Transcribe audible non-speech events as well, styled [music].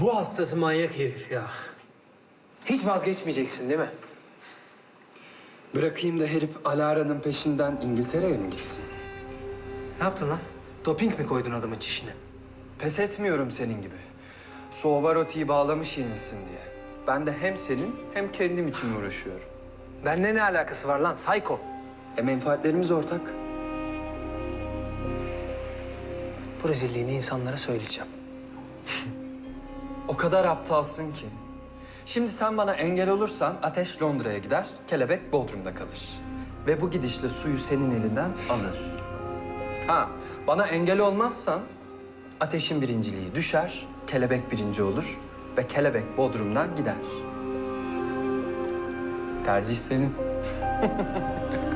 Ruh hastası manyak herif ya. Hiç vazgeçmeyeceksin değil mi? Bırakayım da herif Alara'nın peşinden İngiltere'ye mi gitsin? Ne yaptın lan? Doping mi koydun adamın çişine? Pes etmiyorum senin gibi. Suavaroti'yi bağlamış yenilsin diye. Ben de hem senin hem kendim için uğraşıyorum. Benimle ne alakası var lan psycho? E menfaatlerimiz ortak. Bu rezilliğini insanlara söyleyeceğim. [laughs] O kadar aptalsın ki. Şimdi sen bana engel olursan Ateş Londra'ya gider, Kelebek Bodrum'da kalır. Ve bu gidişle suyu senin elinden alır. Ha, bana engel olmazsan Ateş'in birinciliği düşer, Kelebek birinci olur ve Kelebek Bodrum'dan gider. Tercih senin. [laughs]